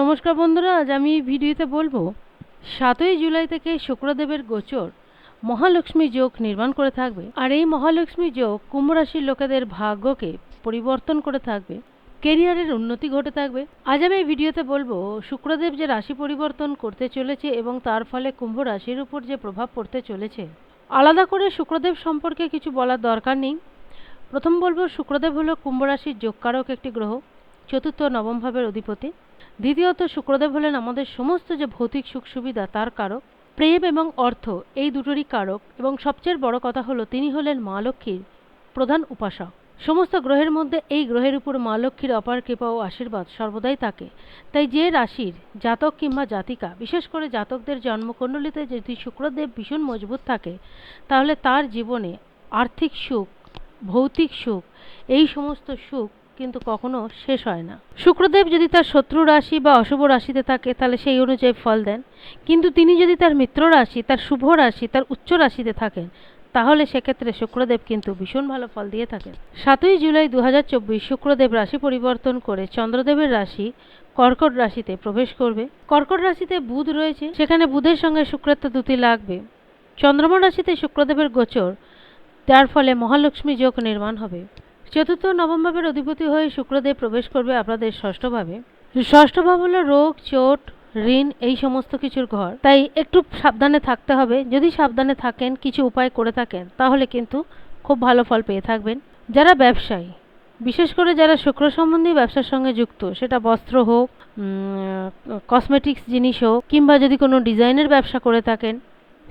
নমস্কার বন্ধুরা, আজ আমি ভিডিওতে বলব, সাতই জুলাই থেকে শুক্রদেবের গোচর, মহালক্ষ্মী যোগ নির্মাণ করে থাকবে। আর এই মহালক্ষ্মী যোগ কুম্ভ রাশির লোকেদের ভাগ্যকে পরিবর্তন করে থাকবে, কেরিয়ারের উন্নতি ঘটে থাকবে। আজ আমি এই ভিডিওতে বলব, শুক্রদেব যে রাশি পরিবর্তন করতে চলেছে এবং তার ফলে কুম্ভ রাশির উপর যে প্রভাব পড়তে চলেছে, আলাদা করে শুক্রদেব সম্পর্কে কিছু বলার দরকার নেই। প্রথম বলব, শুক্রদেব হলো কুম্ভ রাশির যোগকারক একটি গ্রহ, চতুর্থ নবম ভাবের অধিপতি। দ্বিতীয়ত, শুক্রদেব হলেন আমাদের সমস্ত যে ভৌতিক সুখ সুবিধা, তার কারক, প্রেম এবং অর্থ, এই দুটোরই কারক, এবং সবচেয়ে বড় কথা হলো তিনি হলেন মা লক্ষ্মীর প্রধান উপাসক। সমস্ত গ্রহের মধ্যে এই গ্রহের উপর মা লক্ষ্মীর অপার কৃপা ও আশীর্বাদ সর্বদাই থাকে। তাই যে রাশির জাতক কিংবা জাতিকা, বিশেষ করে জাতকদের জন্মকুণ্ডলিতে যদি শুক্রদেব ভীষণ মজবুত থাকে, তাহলে তার জীবনে আর্থিক সুখ, ভৌতিক সুখ, এই সমস্ত সুখ কিন্তু কখনো শেষ হয় না। শুক্রদেব যদি তার শত্রু রাশি বা অশুভ রাশিতে থাকে, তাহলে সেই অনুযায়ী ফল দেন। কিন্তু তিনি যদি তার মিত্র রাশি, তার শুভ রাশি, তার উচ্চ রাশিতে থাকেন, তাহলে সেক্ষেত্রে শুক্রদেব কিন্তু ভীষণ ভালো ফল দিয়ে থাকেন। সাতই জুলাই দু হাজার চব্বিশ শুক্রদেব রাশি পরিবর্তন করে চন্দ্রদেবের রাশি কর্কট রাশিতে প্রবেশ করবে। কর্কট রাশিতে বুধ রয়েছে, সেখানে বুধের সঙ্গে শুক্রের তো দুটি লাগবে। চন্দ্রমা রাশিতে শুক্রদেবের গোচর, যার ফলে মহালক্ষ্মী যোগ নির্মাণ হবে। চতুর্থ ও নবম ভাবের অধিপতি হয়ে শুক্রদেব প্রবেশ করবে আপনাদের ষষ্ঠভাবে। ষষ্ঠ ভাব হলো রোগ, চোট, ঋণ, এই সমস্ত কিছুর ঘর। তাই একটু সাবধানে থাকতে হবে। যদি সাবধানে থাকেন, কিছু উপায় করে থাকেন, তাহলে কিন্তু খুব ভালো ফল পেয়ে থাকবেন। যারা ব্যবসায়ী, বিশেষ করে যারা শুক্র সম্বন্ধী ব্যবসার সঙ্গে যুক্ত, সেটা বস্ত্র হোক কসমেটিক্স জিনিস হোক, কিংবা যদি কোনো ডিজাইনের ব্যবসা করে থাকেন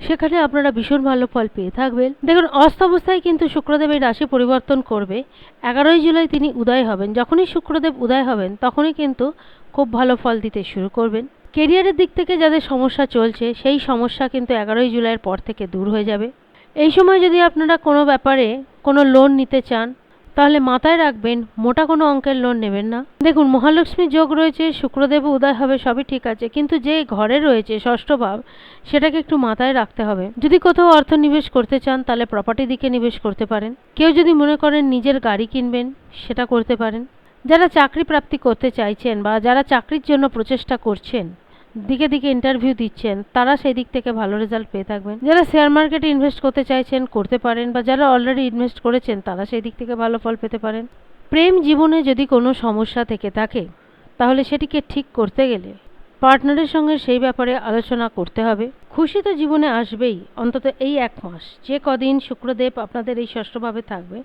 সেখানে আপনারা ভীষণ ভালো ফল পেয়ে থাকবেন। দেখুন অস্ত অবস্থায় কিন্তু শুক্রদেব এই রাশি পরিবর্তন করবে। এগারোই জুলাই তিনি উদয় হবেন। যখনই শুক্রদেব উদয় হবেন, তখনই কিন্তু খুব ভালো ফল দিতে শুরু করবেন। কেরিয়ারের দিক থেকে যাদের সমস্যা চলছে, সেই সমস্যা কিন্তু এগারোই জুলাইয়ের পর থেকে দূর হয়ে যাবে। এই সময় যদি আপনারা কোনো ব্যাপারে কোনো লোন নিতে চান তাহলে মাথায় রাখবেন, মোটা কোনো অঙ্কের লোন নেবেন না। দেখুন, মহালক্ষ্মী যোগ রয়েছে, শুক্রদেব উদয় হবে, সবই ঠিক আছে, কিন্তু যে ঘরে রয়েছে ষষ্ঠ ভাব, সেটাকে একটু মাথায় রাখতে হবে। যদি কোথাও অর্থ নিবেশ করতে চান, তাহলে প্রপার্টি দিকে নিবেশ করতে পারেন। কেউ যদি মনে করেন নিজের গাড়ি কিনবেন, সেটা করতে পারেন। যারা চাকরি প্রাপ্তি করতে চাইছেন বা যারা চাকরির জন্য প্রচেষ্টা করছেন দিকে দিকে ইন্টারভিউ দিচ্ছেন, তারা সেই দিক থেকে ভালো রেজাল্ট পেয়ে থাকবেন। যারা শেয়ার মার্কেটে ইনভেস্ট করতে চাইছেন, করতে পারেন, বা যারা অলরেডি ইনভেস্ট করেছেন, তারা সেই দিক থেকে ভালো ফল পেতে পারেন। প্রেম জীবনে যদি কোনো সমস্যা থেকে থাকে, তাহলে সেটিকে ঠিক করতে গেলে পার্টনারের সঙ্গে সেই ব্যাপারে আলোচনা করতে হবে। খুশি তো জীবনে আসবেই, অন্তত এই এক মাস। যে কদিন শুক্রদেব আপনাদের এই ষষ্ঠভাবে থাকবে,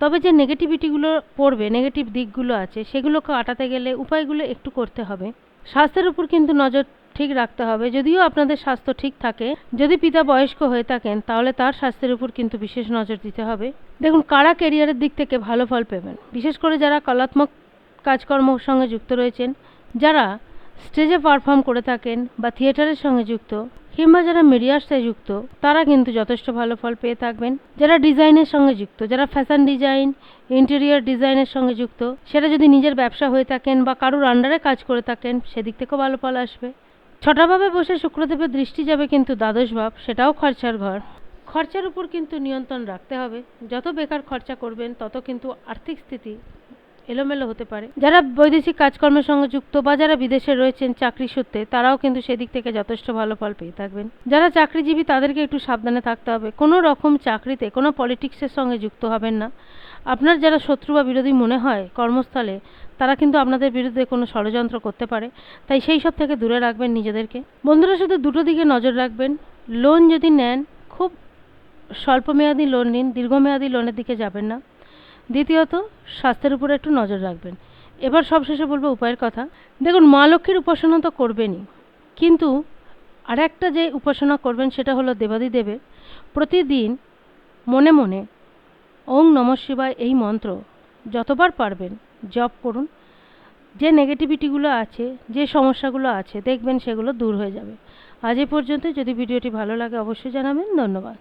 তবে যে নেগেটিভিটিগুলো পড়বে নেগেটিভ দিকগুলো আছে, সেগুলোকে কাটাতে গেলে উপায়গুলো একটু করতে হবে। স্বাস্থ্যের উপর কিন্তু নজর ঠিক রাখতে হবে। যদিও আপনাদের স্বাস্থ্য ঠিক থাকে, যদি পিতা বয়স্ক হয়ে থাকেন, তাহলে তার স্বাস্থ্যের উপর কিন্তু বিশেষ নজর দিতে হবে। দেখুন, কারা কেরিয়ারের দিক থেকে ভালো ফল পেবেন? বিশেষ করে যারা কলাত্মক কাজকর্মর সঙ্গে যুক্ত রয়েছেন, যারা স্টেজে পারফর্ম করে থাকেন বা থিয়েটারের সঙ্গে যুক্ত কিংবা যারা মিডিয়ার সাথে যুক্ত, তারা কিন্তু যথেষ্ট ভালো ফল পেয়ে থাকবেন। যারা ডিজাইনের সঙ্গে যুক্ত, যারা ফ্যাশন ডিজাইন ইন্টেরিয়ার ডিজাইনের সঙ্গে যুক্ত সেটা যদি নিজের ব্যবসা হয়ে থাকেন বা কারুর আন্ডারে কাজ করে থাকেন, সেদিক থেকেও ভালো ফল আসবে। ছটাভাবে বসে শুক্রদেবের দৃষ্টি যাবে কিন্তু দ্বাদশ ভাব, সেটাও খরচার ঘর। খরচার উপর কিন্তু নিয়ন্ত্রণ রাখতে হবে। যত বেকার খরচা করবেন, তত কিন্তু আর্থিক স্থিতি এলোমেলো হতে পারে। যারা বৈদেশিক কাজকর্মের সঙ্গে যুক্ত বা যারা বিদেশে রয়েছেন চাকরি সূত্রে, তারাও কিন্তু সেদিক থেকে যথেষ্ট ভালো ফল পেয়ে থাকবেন। যারা চাকরিজীবী, তাদেরকে একটু সাবধানে থাকতে হবে। কোনো রকম চাকরিতে, কোনো পলিটিক্সের সঙ্গে যুক্ত হবেন না। আপনার যারা শত্রু বা বিরোধী মনে হয় কর্মস্থলে, তারা কিন্তু আপনাদের বিরুদ্ধে কোনো ষড়যন্ত্র করতে পারে। তাই সেই সব থেকে দূরে রাখবেন নিজেদেরকে। বন্ধুরা, শুধু দুটো দিকে নজর রাখবেন। লোন যদি নেন, খুব স্বল্পমেয়াদী লোন নিন, দীর্ঘমেয়াদী লোনের দিকে যাবেন না। দ্বিতীয়ত, স্বাস্থ্যের উপরে একটু নজর রাখবেন। এবার সবশেষে বলব উপায়ের কথা। দেখুন, মা লক্ষ্মীর উপাসনা তো করবেনই। কিন্তু আর একটা যে উপাসনা করবেন সেটা হলো দেবাদিদেবের। প্রতিদিন মনে মনে ওং নম শিবায় এই মন্ত্র যতবার পারবেন জপ করুন। যে নেগেটিভিটিগুলো আছে, যে সমস্যাগুলো আছে, দেখবেন সেগুলো দূর হয়ে যাবে। আজ এ পর্যন্ত যদি ভিডিওটি ভালো লাগে, অবশ্যই জানাবেন। ধন্যবাদ।